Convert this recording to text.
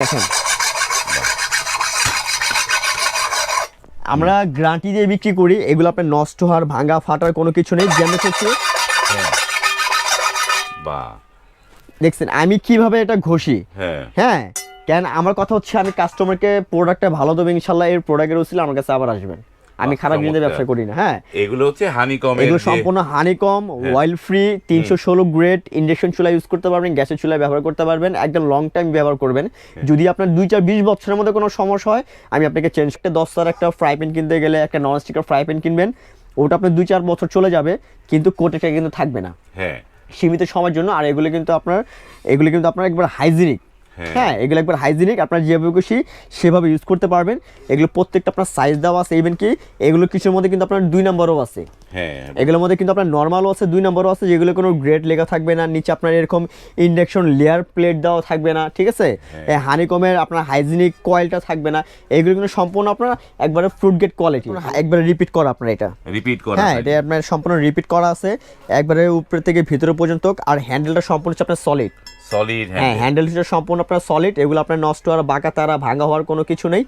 দেখেন আমরা গ্রান্টি দিয়ে বিক্রি করি এগুলো আপনার নষ্ট হওয়ার ভাঙা ফাটার কোনো কিছু নেই ড্যামেজ হচ্ছে হ্যাঁ। বা দেখছেন আমি কীভাবে এটা ঘষি? হ্যাঁ। হ্যাঁ কেন আমার কথা হচ্ছে আমি কাস্টমারকে প্রোডাক্টটা ভালো দেবো ইনশাল্লাহ এর প্রোডাক্টের উচিত আমার কাছে আবার আসবেন। আমি খারাপ জিনিসের ব্যবসা করি না হ্যাঁ। এগুলো হচ্ছে হানি কমের এগুলো সম্পূর্ণ হানিকম অয়েল ফ্রি তিনশো ষোলো গ্রেড ইন্ডাকশন চুলা ইউজ করতে পারবেন গ্যাসের চুলা ব্যবহার করতে পারবেন একদম লং টাইম ব্যবহার করবেন। যদি আপনার দুই চার বিশ বছরের মধ্যে কোনো সমস্যা হয় আমি আপনাকে চেঞ্জ করতে দশ হাজার একটা ফ্রাই প্যান কিনতে গেলে একটা নন স্টিকার ফ্রাই প্যান কিনবেন। ওটা আপনার দুই চার বছর চলে যাবে কিন্তু কোটেটা কিন্তু থাকবে না। হ্যাঁ। সীমিত সময়ের জন্য আর এগুলো কিন্তু আপনার এগুলো কিন্তু আপনার একবার হাইজিনিক হ্যাঁ। হ্যাঁ এগুলো একবার হাইজিনিক আপনার যেভাবে খুশি সেভাবে ইউজ করতে পারবেন। এগুলো প্রত্যেকটা আপনার সাইজ দেওয়া আছে ইভেন কি এগুলো কিছুর মধ্যে কিন্তু আপনার দুই নম্বরও আছে। হ্যাঁ এগুলোর মধ্যে কিন্তু আপনার নর্মালও আছে দুই নম্বরও আছে যেগুলো কোনো গ্রেড লেখা থাকবে না। নিচে আপনার এরকম ইন্ডাকশন লেয়ার প্লেট দেওয়া থাকবে না ঠিক আছে? হ্যাঁ। হানিকমের আপনার হাইজিনিক কয়েলটা থাকবে না। এগুলো কিন্তু সম্পূর্ণ আপনার একবারে ফ্রুট গেট কোয়ালিটি একবারে রিপিট করা আপনার এটা। রিপিট করা হ্যাঁ এটা আপনার সম্পূর্ণ রিপিট করা আছে। একবারে উপরে থেকে ভিতরে পর্যন্ত আর হ্যান্ডেলটা সম্পূর্ণ হচ্ছে আপনার সলিড সলিড হ্যাঁ হ্যান্ডেলটা সম্পূর্ণ আপনার সলিড এগুলো আপনার নষ্ট আর বাঁকা তারা, ভাঙা হওয়ার কোনো কিছু নেই।